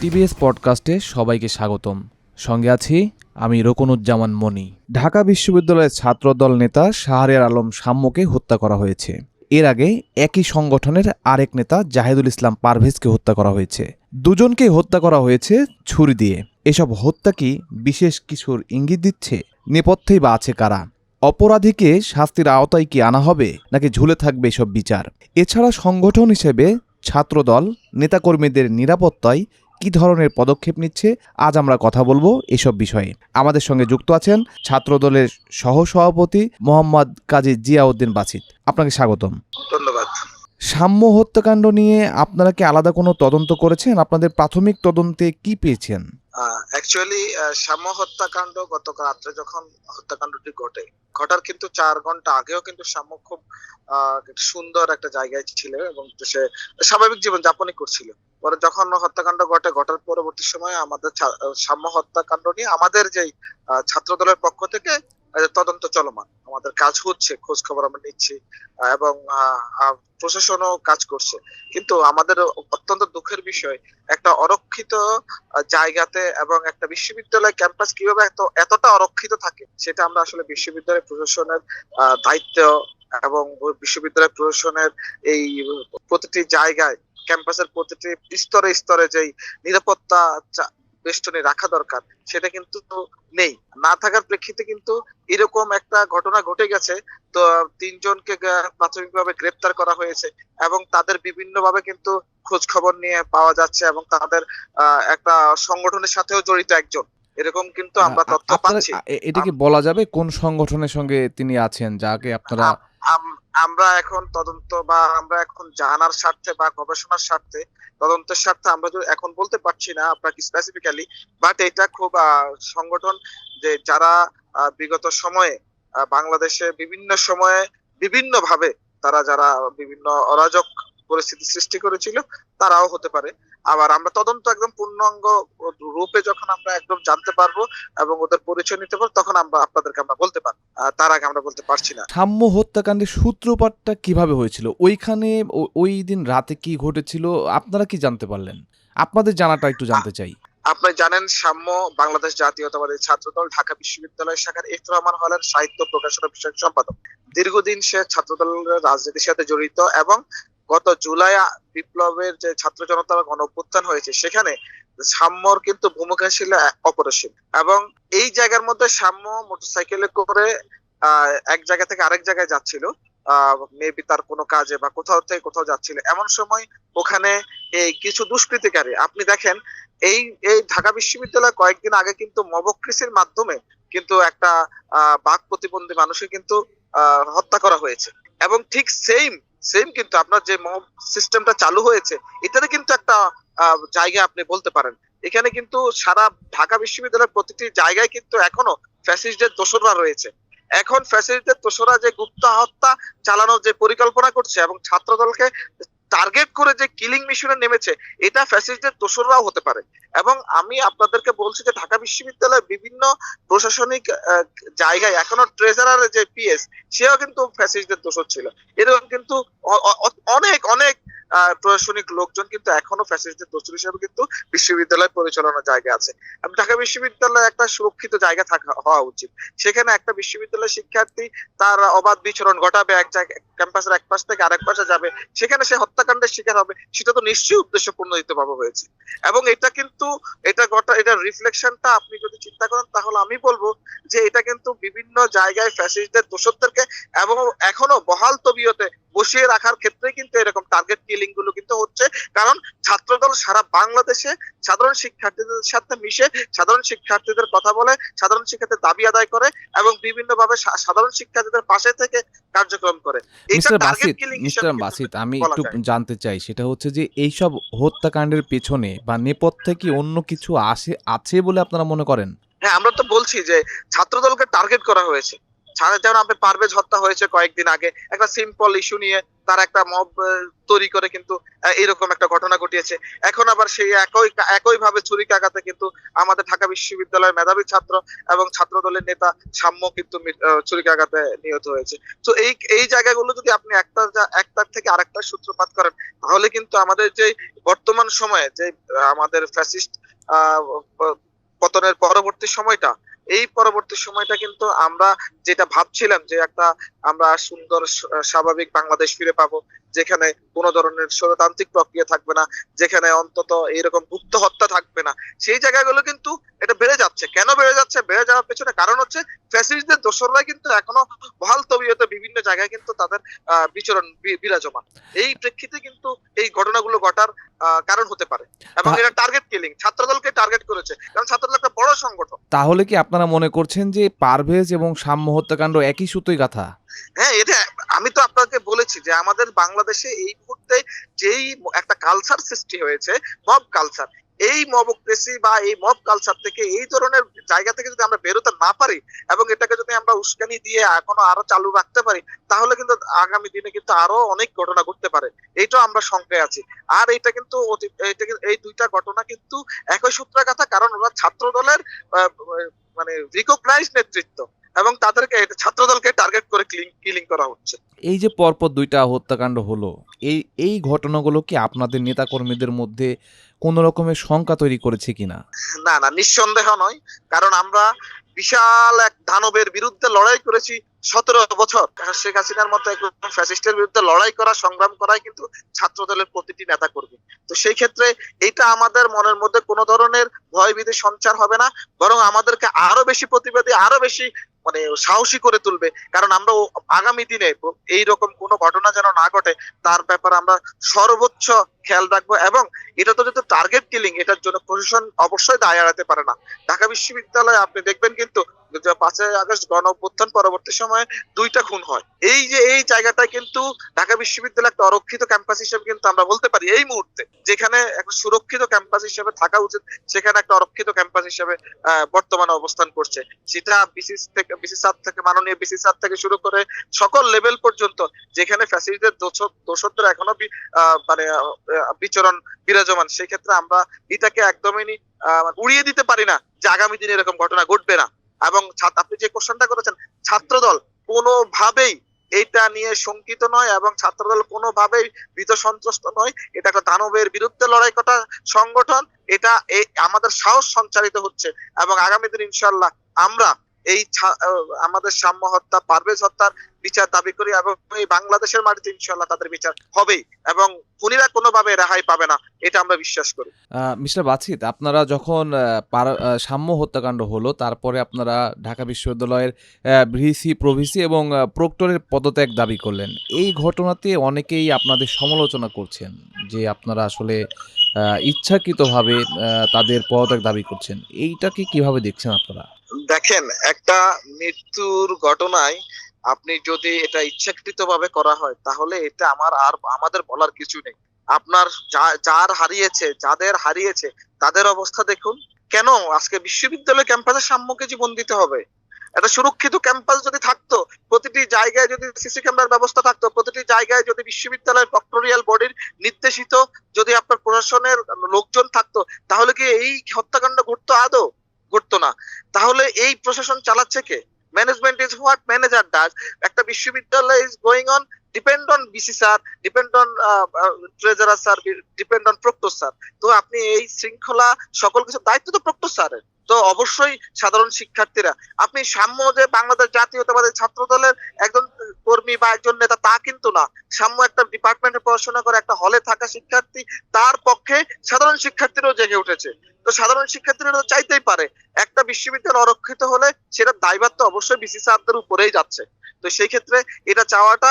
TVS পডকাস্টে সবাইকে স্বাগতম। সঙ্গে আছি আমি রকনুজ্জামান মনি ঢাকা বিশ্ববিদ্যালয়ের ছাত্রদল নেতা শাহরিয়ার আলম সাম্যকে হত্যা করা হয়েছে। এর আগে একই সংগঠনের আরেক নেতা জাহেদুল ইসলাম পারভেজকে হত্যা করা হয়েছে। দুজনকে হত্যা করা হয়েছে ছুরি দিয়ে। এসব হত্যা কি বিশেষ কিছুর ইঙ্গিত দিচ্ছে? নেপথ্যেই বা আছে কারা? অপরাধীকে শাস্তির আওতায় কি আনা হবে নাকি ঝুলে থাকবে এসব বিচার? এছাড়া সংগঠন হিসেবে ছাত্রদল, নেতাকর্মীদের নিরাপত্তায় কি ধরনের পদক্ষেপ নিচ্ছে, আজ আমরা কথা বলব এসব বিষয়ে। আমাদের সঙ্গে যুক্ত আছেন ছাত্রদলের সহ সভাপতি মোহাম্মদ কাজী জিয়াউদ্দিন বাছিত আপনাকে স্বাগতম। সাম্য হত্যাকাণ্ড নিয়ে আপনারা কি আলাদা কোনো তদন্ত করেছেন? আপনাদের প্রাথমিক তদন্তে কি পেয়েছেন? অ্যাকচুয়ালি শ্যাম হত্যাকাণ্ড গতকাল রাত্রে যখন হত্যাকাণ্ডটি ঘটে, ঘটার কিন্তু চার ঘণ্টা আগেও কিন্তু শ্যাম খুব সুন্দর একটা জায়গায় ছিল এবং সে স্বাভাবিক জীবন যাপনই করছিল। পরে যখন হত্যাকাণ্ড ঘটে, ঘটার পরবর্তী সময়ে আমাদের সাম্য হত্যাকাণ্ড নিয়ে আমাদের যেই ছাত্র দলের পক্ষ থেকে তদন্ত চলমান। আমাদের কাজ হচ্ছে, খোঁজ খবর আমরা নিচ্ছি এবং প্রশাসনও কাজ করছে। কিন্তু আমাদের অত্যন্ত দুঃখের বিষয়, একটা অরক্ষিত জায়গাতে এবং একটা বিশ্ববিদ্যালয় ক্যাম্পাস কীভাবে এত, এতটা অরক্ষিত থাকে, সেটা আমরা আসলে বিশ্ববিদ্যালয় প্রশাসনের দায়িত্ব এবং বিশ্ববিদ্যালয় প্রশাসনের এই প্রতিটি জায়গায়, ক্যাম্পাসের প্রতিটি স্তরে স্তরে যেই নিরাপত্তা বেষ্টনী রাখা দরকার সেটা কিন্তু নেই। না থাকার প্রেক্ষিতে কিন্তু এরকম একটা ঘটনা ঘটে গেছে। তো তিনজনকে প্রাথমিকভাবে গ্রেপ্তার করা হয়েছে এবং তাদের বিভিন্নভাবে কিন্তু খোঁজ খবর নিয়ে পাওয়া যাচ্ছে এবং তাদের আহ, একটা সংগঠনের সাথেও জড়িত একজন। এরকম কিন্তু আমরা তথ্য পাচ্ছি। এটা কি বলা যাবে কোন সংগঠনের সঙ্গে তিনি আছেন যাকে আপনারা আমরা এখন তদন্ত বা আমরা এখন জানার স্বার্থে বা গবেষণার স্বার্থে, তদন্তের স্বার্থে আমরা যদি এখন বলতে পারছি না আপনাকে স্পেসিফিক্যালি বাট এটা খুব সংগঠন যে যারা বিগত সময়ে বাংলাদেশে বিভিন্ন সময়ে বিভিন্ন ভাবে তারা যারা বিভিন্ন অরাজক পরিস্থিতি সৃষ্টি করেছিল তারাও হতে পারে। আবার আমরা তদন্ত একদম পূর্ণাঙ্গ রূপে যখন আমরা একদম জানতে পারব এবং ওদের পরিচয় নিতে পারব তখন আমরা আপনাদেরকে আমরা বলতে পারব। তার আগে আমরা বলতে পারছি না। সাম্য হত্যাকাণ্ডের সূত্রপাতটা কীভাবে হয়েছিল? ওইখানে ওই দিন রাতে কি ঘটেছিল? আপনারা কি জানতে পারলেন? আপনাদের জানাটা একটু জানতে চাই। আপনি জানেন সাম্য বাংলাদেশ জাতীয়তাবাদী ছাত্রদল ঢাকা বিশ্ববিদ্যালয় শাখার ইফত রহমান হলের সাহিত্য প্রকাশনা বিষয়ক সম্পাদক। দীর্ঘদিন সে ছাত্রদলের রাজনীতির সাথে জড়িত এবং গত জুলাই বিপ্লবের যে ছাত্র জনতা গণ অভ্যুত্থান হয়েছে, সেখানে সাম্যর কিন্তু ভূমিকা ছিল অপরিসীম। এবং এই জায়গার মধ্যে সাম্য মোটরসাইকেলে করে এক জায়গা থেকে আরেক জায়গায় যাচ্ছিল। মেবি তার কোনো কাজে বা কোথাও থেকে কোথাও যাচ্ছিল। এমন সময় ওখানে এই কিছু দুষ্কৃতিকারী, আপনি দেখেন, এই এই ঢাকা বিশ্ববিদ্যালয় কয়েকদিন আগে কিন্তু মবক্রিসের মাধ্যমে কিন্তু একটা বাক প্রতিবন্ধী মানুষকে কিন্তু হত্যা করা হয়েছে। এবং ঠিক সেম সেম কিন্তু আপনার যে মব সিস্টেমটা চালু হয়েছে, এটাতে কিন্তু একটা জায়গা আপনি বলতে পারেন। এখানে কিন্তু সারা ঢাকা বিশ্ববিদ্যালয়ের প্রতিটি জায়গায় কিন্তু এখনও ফ্যাসিস্টদের দোসররা রয়েছে। এখন ফ্যাসিস্টদের দোষরা যে গুপ্ত হত্যা চালানোর যে পরিকল্পনা করছে এবং ছাত্রদলকে টার্গেট করে যে কিলিং মিশনে নেমেছে, এটা ফ্যাসিস্টদের দোসররাও হতে পারে। এবং আমি আপনাদেরকে বলছি যে ঢাকা বিশ্ববিদ্যালয়ের বিভিন্ন প্রশাসনিক জায়গায়, এখনও ট্রেজারার যে পিএস সেও কিন্তু ফ্যাসিস্টদের দোষর ছিল। এরকম কিন্তু অনেক অনেক প্রশাসনিক লোকজন কিন্তু এখনও ফ্যাসিস্টদের দোষর হিসেবে কিন্তু বিশ্ববিদ্যালয় পরিচালনার জায়গা আছে। ঢাকা বিশ্ববিদ্যালয় একটা সুরক্ষিত জায়গা থাকা, হওয়া উচিত। সেখানে একটা বিশ্ববিদ্যালয় শিক্ষার্থী তার অবাধ বিচরণ ঘটাবে, এক ক্যাম্পাসের এক পাশ থেকে আরেক পাশে যাবে। সেখানে সে হত্যাকাণ্ডের শিকার হবে, সেটা তো নিশ্চয়ই উদ্দেশ্যপূর্ণ ভাবে হয়েছে। এবং এটা কিন্তু, এটা গোটা এটা রিফ্লেকশনটা আপনি যদি চিন্তা করেন, তাহলে আমি বলব যে এটা কিন্তু বিভিন্ন জায়গায় ফ্যাসিস্টদের দোষরদেরকে এবং এখনও বহাল তবিয়তে বসিয়ে রাখার ক্ষেত্রে কিন্তু এরকম টার্গেট কিলিংগুলো কিন্তু হচ্ছে। কারণ ছাত্রদল সারা বাংলাদেশে সাধারণ শিক্ষার্থীদের সাথে মিশে সাধারণ শিক্ষার্থীদের কথা বলে সাধারণ শিক্ষার্থীদের দাবি আদায় করে এবং বিভিন্ন ভাবে সাধারণ শিক্ষার্থীদের পাশে থেকে কার্যক্রম করে। বাসিত আমি একটু জানতে চাই সেটা হচ্ছে যে এইসব হত্যাকাণ্ডের পেছনে বা নেপথ্যে কি অন্য কিছু আসে আছে বলে আপনারা মনে করেন? হ্যাঁ আমরা তো বলছি যে ছাত্রদলকে টার্গেট করা হয়েছে। ছাড়া যেমন আপনি পারভেজ হত্যা হয়েছে কয়েকদিন আগে। একটা সিম্পল ইস্যু নিয়ে তার একটা মব তৈরি করে কিন্তু এরকম একটা ঘটনা ঘটিয়েছে। এখন আবার সেই একই একই ভাবে ছুরিকাঘাতে কিন্তু আমাদের ঢাকা বিশ্ববিদ্যালয়ের মেধাবী ছাত্র এবং ছাত্র দলের নেতা সাম্য কিন্তু ছুরিকাঘাতে নিহত হয়েছে। তো এই এই জায়গাগুলো যদি আপনি একটা একটার থেকে আরেকটা সূত্রপাত করেন, তাহলে কিন্তু আমাদের যে বর্তমান সময়ে যে আমাদের ফ্যাসিস্ট পতনের পরবর্তী সময়টা এই পরবর্তী সময়টা কিন্তু আমরা যেটা ভাবছিলাম যে একটা আমরা সুন্দর, স্বাভাবিক বাংলাদেশ ফিরে পাবো যেখানে কোনো ধরনের স্বরতান্ত্রিক প্রক্রিয়া থাকবে না যেখানে অন্তত এইরকম গুপ্ত হত্যা থাকবে না সেই জায়গাগুলো কিন্তু এটা বেড়ে যাচ্ছে। কেন বেড়ে যাচ্ছে? বেড়ে যাওয়ার পেছনে কারণ হচ্ছে ফ্যাসিস্টদের দোসররা কিন্তু এখনও বহাল তবিয়তে বিভিন্ন জায়গায় কিন্তু তাদের বিচরণ বিরাজমান। এই প্রেক্ষিতে কিন্তু এই ঘটনাগুলো ঘটার কারণ হতে পারে। এবং এটা টার্গেট কিলিং ছাত্রদলকে টার্গেট করেছে। কারণ ছাত্রদল একটা বড় সংগঠন। তাহলে কি আপনারা মনে করছেন যে পারভেজ এবং সাম্য হত্যাকাণ্ড একই সুতোই গাথা? হ্যাঁ এটা আমি তো আপনাকে বলেছি যে আমাদের বাংলাদেশে এই মুহূর্তে যেই একটা কালচার সৃষ্টি হয়েছে মব কালচার এই মবক্রেসি বা এই মব কালচার থেকে এই ধরনের জায়গা থেকে যদি আমরা বেরোতে না পারি এবং এটাকে যদি আমরা উস্কানি দিয়ে এখনও আরও চালু রাখতে পারি, তাহলে কিন্তু আগামী দিনে কিন্তু আরও অনেক ঘটনা ঘটতে পারে। এইটাও আমরা শঙ্কায় আছি। আর এটা কিন্তু এই দুইটা ঘটনা কিন্তু একই সূত্রের কথা, কারণ ওরা ছাত্র দলের মানে রিকগনাইজ নেতৃত্ব এবং তাদেরকে ছাত্র দলকে টার্গেট কিলিং করা হচ্ছে। এই যে পরপর দুইটা হত্যাকাণ্ড হলো এই এই ঘটনাগুলো কি আপনাদের নেতাকর্মীদের মধ্যে কোনো রকমের শঙ্কা তৈরি করেছে কিনা? না না নিঃসন্দেহ নয়। কারণ আমরা বিশাল এক দানবের বিরুদ্ধে লড়াই করেছি সতেরো বছর। শেখ হাসিনার মতো একজন ফ্যাসিস্টের বিরুদ্ধে লড়াই করা সংগ্রাম করাই কিন্তু ছাত্র দলের প্রতিটি নেতা করবে তো সেই ক্ষেত্রে এটা আমাদের মনের মধ্যে কোনো ধরনের ভয় ভীতি সঞ্চার হবে না বরং আমাদেরকে আরও বেশি প্রতিবাদী আরও বেশি মানে সাহসী করে তুলবে। কারণ আমরা আগামী দিনে এই রকম কোনো ঘটনা যেন না ঘটে, তার ব্যাপারে আমরা সর্বোচ্চ খেয়াল রাখব এবং এটা তো যেহেতু টার্গেট কিলিং এটার জন্য প্রশাসন অবশ্যই দায় এড়াতে পারে না। ঢাকা বিশ্ববিদ্যালয়ে আপনি দেখবেন কিন্তু পাঁচই আগস্ট গণ অভ্যুত্থান পরবর্তী সময়ে দুইটা খুন হয়। এই যে, এই জায়গাটা কিন্তু ঢাকা বিশ্ববিদ্যালয় একটা অরক্ষিত ক্যাম্পাস হিসেবে কিন্তু আমরা বলতে পারি এই মুহূর্তে, যেখানে একটা সুরক্ষিত ক্যাম্পাস হিসেবে থাকা উচিত, সেখানে একটা অরক্ষিত ক্যাম্পাস হিসেবে বর্তমানে অবস্থান করছে। সেটা বিসিস থেকে থেকে, মাননীয় বিসিস স্যার থেকে শুরু করে সকল লেভেল পর্যন্ত যেখানে ফ্যাসিলিটির দোষদের এখনও মানে বিচরণ বিরাজমান সেই ক্ষেত্রে আমরা এটাকে একদমই উড়িয়ে দিতে পারি না যে আগামী দিনে এরকম ঘটনা ঘটবে না। এবং আপনি যে কোশ্চেনটা করেছেন, ছাত্রদল কোনোভাবেই এটা নিয়ে শঙ্কিত নয় এবং ছাত্রদল কোনোভাবেই ভীত সন্ত্রস্ত নয়। এটা দানবের বিরুদ্ধে লড়াই করা সংগঠন, এটা আমাদের সাহস সঞ্চারিত হচ্ছে। এবং আগামী দিন ইনশাল্লাহ আমরা এই আমাদের সাম্য হত্যা, পারভেজ হত্যার বিচার দাবি করি এবং এই বাংলাদেশের মাটিতে ইনশাল্লাহ তাদের বিচার হবেই এবং খুনিরা কোনোভাবে রেহাই পাবে না, এটা আমরা বিশ্বাস করি। মিস্টার বাছিত আপনারা যখন সাম্য হত্যাকাণ্ড হলো, তারপরে আপনারা ঢাকা বিশ্ববিদ্যালয়ের ভিসি, প্রভিসি এবং প্রক্টরের পদত্যাগ দাবি করলেন। এই ঘটনাতে অনেকেই আপনাদের সমালোচনা করছেন যে আপনারা আসলে ইচ্ছাকৃতভাবে তাদের পদত্যাগ দাবি করছেন। এইটাকে কীভাবে দেখছেন আপনারা? দেখেন, একটা মৃত্যুর ঘটনায় আপনি যদি এটা ইচ্ছাকৃত ভাবে করা হয়, তাহলে এটা আমার আর আমাদের বলার কিছু নেই। আপনার যার হারিয়েছে, যাদের হারিয়েছে, তাদের অবস্থা দেখুন। কেন? আজকে বিশ্ববিদ্যালয় ক্যাম্পাসের সাম্যকে জীবন দিতে হবে। একটা সুরক্ষিত ক্যাম্পাস যদি থাকতো, প্রতিটি জায়গায় যদি সিসি ক্যামেরার ব্যবস্থা থাকতো, প্রতিটি জায়গায় যদি বিশ্ববিদ্যালয়ের প্রক্টোরিয়াল বডির নির্দেশিত যদি আপনার প্রশাসনের লোকজন থাকতো, তাহলে কি এই হত্যাকাণ্ড ঘটতো আদৌ? ঘটতো না। তাহলে এই প্রশাসন চালাচ্ছে কে? Management is what manager does একটা বিশ্ববিদ্যালয় is going on depend on VC sir depend on treasurer sir depend on proctor sir তো আপনি এই শৃঙ্খলা সকল কিছু দায়িত্ব তো প্রক্টর স্যারের তো অবশ্যই সাধারণ শিক্ষার্থীরা, আপনি সাম্য যে বাংলাদেশ জাতীয়তাবাদী ছাত্র দলের একজন কর্মী বা একজন নেতা, তা কিন্তু না। সাম্য একটা ডিপার্টমেন্টে পড়াশোনা করে একটা হলে থাকা শিক্ষার্থী, তার পক্ষে সাধারণ শিক্ষার্থীরাও জেগে উঠেছে। তো সাধারণ শিক্ষার্থীরা চাইতেই পারে, একটা বিশ্ববিদ্যালয় অরক্ষিত হলে সেটা দায়ভার তো অবশ্যই বিসি স্যারদের উপরেই যাচ্ছে। তো সেই ক্ষেত্রে এটা চাওয়াটা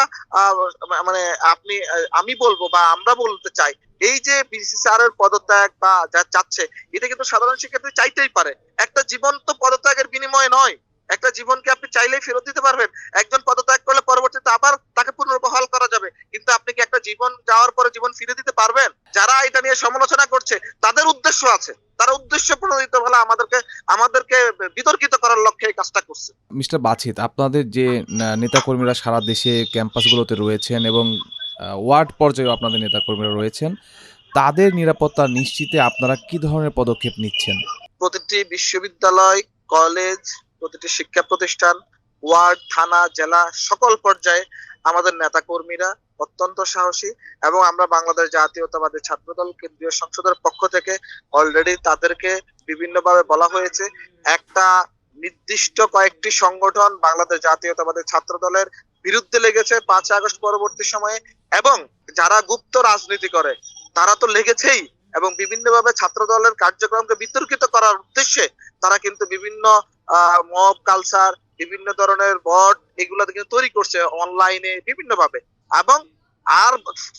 মানে আপনি আমি বলব বা আমরা বলতে চাই এই যে বিসিসিআর এর পদত্যাগ বা যা চাচ্ছে, এটা কিন্তু সাধারণ শিক্ষার্থী চাইতেই পারে। একটা জীবন তো পদত্যাগের বিনিময়ে নয়। একটা জীবনকে আপনি চাইলেই ফেরত দিতে পারবেন। একজন পদত্যাগ করলে পরবর্তীতে আবার তাকে পুনর্বহাল করা যাবে। কিন্তু আপনি কি একটা জীবন, যাওয়ার পরে জীবন ফিরে দিতে পারবেন? যারা এটা নিয়ে সমালোচনা করছে, তাদের উদ্দেশ্য আছে। তারা উদ্দেশ্য প্রণোদিত হলে আমাদেরকে আমাদেরকে বিতর্কিত করার লক্ষ্যে এই কাজটা করছে। মিস্টার বাছিত আপনাদের যে নেতাকর্মীরা সারা দেশে ক্যাম্পাসগুলোতে রয়েছেন এবং ওয়ার্ড পর্যায়েও আপনাদের নেতাকর্মীরা রয়েছেন। তাদের নিরাপত্তা নিশ্চিতে আপনারা কি ধরনের পদক্ষেপ নিচ্ছেন? প্রতিটি বিশ্ববিদ্যালয়, কলেজ, প্রতিটি শিক্ষা প্রতিষ্ঠান, ওয়ার্ড, থানা, জেলা, সকল পর্যায়ে আমাদের নেতা কর্মীরা অত্যন্ত সাহসী এবং আমরা বাংলাদেশ জাতীয়তাবাদী ছাত্রদল কেন্দ্রীয় সংসদের পক্ষ থেকে অলরেডি তাদেরকে বিভিন্নভাবে বলা হয়েছে। একটা নির্দিষ্ট কয়েকটি সংগঠন বাংলাদেশ জাতীয়তাবাদী ছাত্র দলের বিরুদ্ধে লেগেছে পাঁচ আগস্ট পরবর্তী সময়ে, এবং যারা গুপ্ত রাজনীতি করে, তারা তো লেগেছেই, এবং বিভিন্নভাবে ছাত্র দলের কার্যক্রমকে বিতর্কিত করার উদ্দেশ্যে তারা কিন্তু বিভিন্ন মব কালচার বিভিন্ন ধরনের বট এগুলো কিন্তু তৈরি করছে অনলাইনে বিভিন্ন ভাবে এবং আর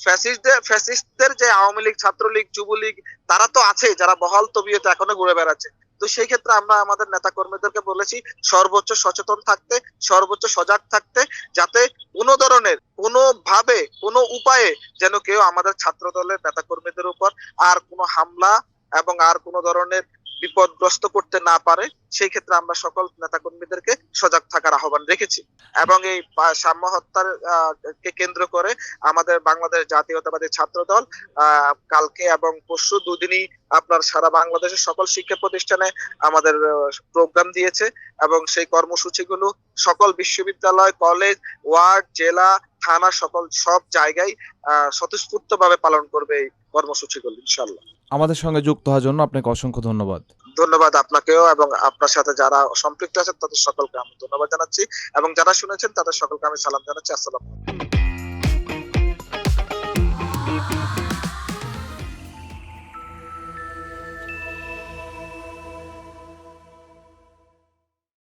ফ্যাসিস্টদের ফ্যাসিস্টদের যে আওয়ামী লীগ, ছাত্রলীগ, যুবলীগ, তারা তো আছে, যারা বহাল তবিয়তে এখনও ঘুরে বেড়াচ্ছে। তো সেই ক্ষেত্রে আমরা আমাদের নেতা কর্মীদেরকে বলেছি, সর্বোচ্চ সচেতন থাকতে, সর্বোচ্চ সজাগ থাকতে, যাতে কোনো ধরনের কোনো ভাবে কোনো উপায়ে যেন কেউ আমাদের ছাত্র দলের নেতা কর্মীদের উপর আর কোনো হামলা এবং আর কোনো ধরনের বিপদগ্রস্ত করতে না পারে, সেই ক্ষেত্রে আমরা সকল নেতা কর্মীদেরকে সজাগ থাকার আহ্বান রেখেছি। এবং এই সাম্য হত্যার কে কেন্দ্র করে আমাদের বাংলাদেশ জাতীয়তাবাদী ছাত্র দল কালকে এবং পরশু দুদিনই আপনার সারা বাংলাদেশের সকল শিক্ষা প্রতিষ্ঠানে আমাদের প্রোগ্রাম দিয়েছে। এবং সেই কর্মসূচিগুলো সকল বিশ্ববিদ্যালয়, কলেজ, ওয়ার্ড, জেলা থানা সকল সব জায়গায় আহ স্বতঃস্ফূর্ত ভাবে পালন করবে এই কর্মসূচিগুলো ইনশাল্লাহ আমাদের সঙ্গে যুক্ত হওয়ার জন্য আপনাকে অসংখ্য ধন্যবাদ। ধন্যবাদ আপনাকেও এবং আপনার সাথে যারা সম্পৃক্ত আছেন তাদের সকলকে আমি ধন্যবাদ জানাচ্ছি এবং যারা শুনেছেন তাদের সকলকে আমি সালাম জানাচ্ছি। আসসালাম